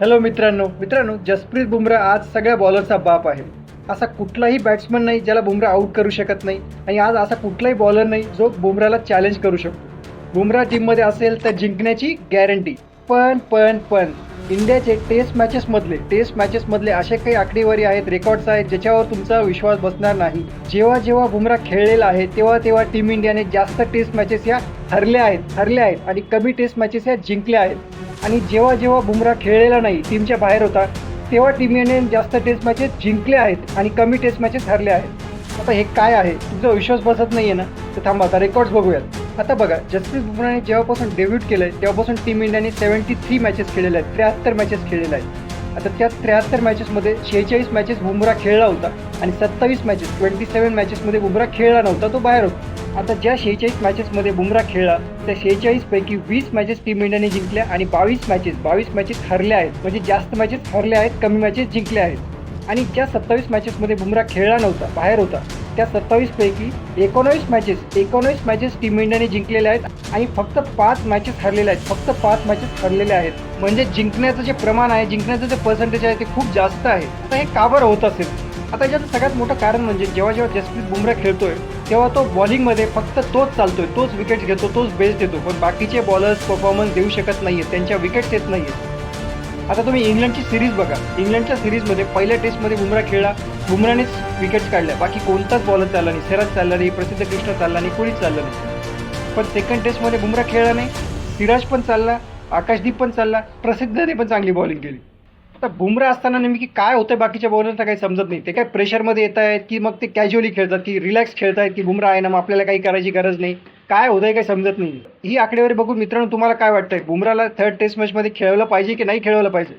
Hello मित्रांनो. मित्रांनो जसप्रीत बुमराह आज सगळ्या बॉलरचा बाप आहे. असा कुठलाही बॅट्समन नाही ज्याला बुमरा आऊट करू शकत नाही. आणि आज असा कुठलाही बॉलर नाही जो बुमराला चॅलेंज करू शकतो. बुमराह टीममध्ये असेल तर जिंकण्याची गॅरंटी पण पण पण. इंडियाचे टेस्ट मॅचेसमधले टेस्ट मॅचेसमधले असे काही आकडेवारी आहेत रेकॉर्ड्स आहेत ज्याच्यावर तुमचा विश्वास बसणार नाही. जेव्हा जेव्हा बुमरा खेळलेला आहे तेव्हा तेव्हा टीम इंडियाने जास्त टेस्ट मॅचेस या हरल्या आहेत हरल्या आहेत आणि कमी टेस्ट मॅचेस या जिंकल्या आहेत. आणि जेव्हा जेव्हा बुमरा खेळलेला नाही टीमच्या बाहेर होता तेव्हा टीम इंडियाने जास्त टेस्ट मॅचेस जिंकले आहेत आणि कमी टेस्ट मॅचेस हरले आहेत. आता हे काय आहे? तुमचा विश्वास बसत नाही आहे ना? तर थांबा आता रेकॉर्ड्स बघूयात. आता बघा जसप्रीत बुमराने जेव्हापासून डेब्यूट केलं आहे तेव्हापासून टीम इंडियाने सेव्हन्टी थ्री मॅचेस खेळलेल्या आहेत त्र्याहत्तर मॅचेस खेळलेल्या आहेत. आता त्या त्र्याहत्तर मॅचेसमध्ये शेहेचाळीस मॅचेस बुमरा खेळला होता आणि सत्तावीस मॅचेस ट्वेंटी सेवन मॅचेसमध्ये बुमरा खेळला नव्हता तो बाहेर होता. आता ज्या शेहेचाळीस मॅचेसमध्ये बुमरा खेळला त्या शेहेचाळीसपैकी वीस मॅचेस टीम इंडियाने जिंकल्या आणि बावीस मॅचेस बावीस मॅचेस हरल्या आहेत. म्हणजे जास्त मॅचेस हरल्या आहेत कमी मॅचेस जिंकल्या आहेत. आणि ज्या सत्तावीस मॅचेसमध्ये बुमरा खेळला नव्हता बाहेर होता त्या सत्तावीसपैकी एकोणावीस मॅचेस एकोणावीस मॅचेस टीम इंडियाने जिंकलेल्या आहेत आणि फक्त पाच मॅचेस हरलेल्या आहेत फक्त पाच मॅचेस हरलेल्या आहेत. म्हणजे जिंकण्याचं जे प्रमाण आहे जिंकण्याचं जे पर्सेंटेज आहे ते खूप जास्त आहे. आता हे का बरं होत असेल? आता याच्याचं सगळ्यात मोठं कारण म्हणजे जेव्हा जेव्हा जसप्रीत बुमरा खेळतोय तेव्हा तो बॉलिंगमध्ये फक्त तोच चालतोय तोच विकेट घेतो तोच बेस्ट देतो. पण बाकीचे बॉलर्स परफॉर्मन्स देऊ शकत नाही आहेत त्यांच्या विकेट्स येत नाही आहेत आता तुम्ही इंग्लंडची सिरीज बघा. इंग्लंडच्या सिरीजमध्ये पहिल्या टेस्टमध्ये बुमरा खेळला. बुमरानेच विकेट्स काढल्या. बाकी कोणताच बॉलर चालला नाही. सिराज चालला नाही प्रसिद्ध कृष्ण चालला नाही कोणीच चाललं नाही. पण सेकंड टेस्टमध्ये बुमरा खेळला नाही. सिराज पण चालला आकाशदीप पण चालला. प्रसिद्धने पण चांगली बॉलिंग केली. आता बुमरा असताना नेमकी काय होतं बाकीच्या बॉलरला काही समजत नाही. ते काय प्रेशरमध्ये येत आहेत की मग ते कॅज्युअली खेळतात की रिलॅक्स खेळतायत की बुमरा आहे ना मग आपल्याला काही करायची गरज नाही. काय होतंय काही समजत नाही. ही आकडेवारी बघून मित्रांनो तुम्हाला काय वाटतंय? बुमराला थर्ड टेस्ट मॅचमध्ये खेळवलं पाहिजे की नाही खेळवलं पाहिजे?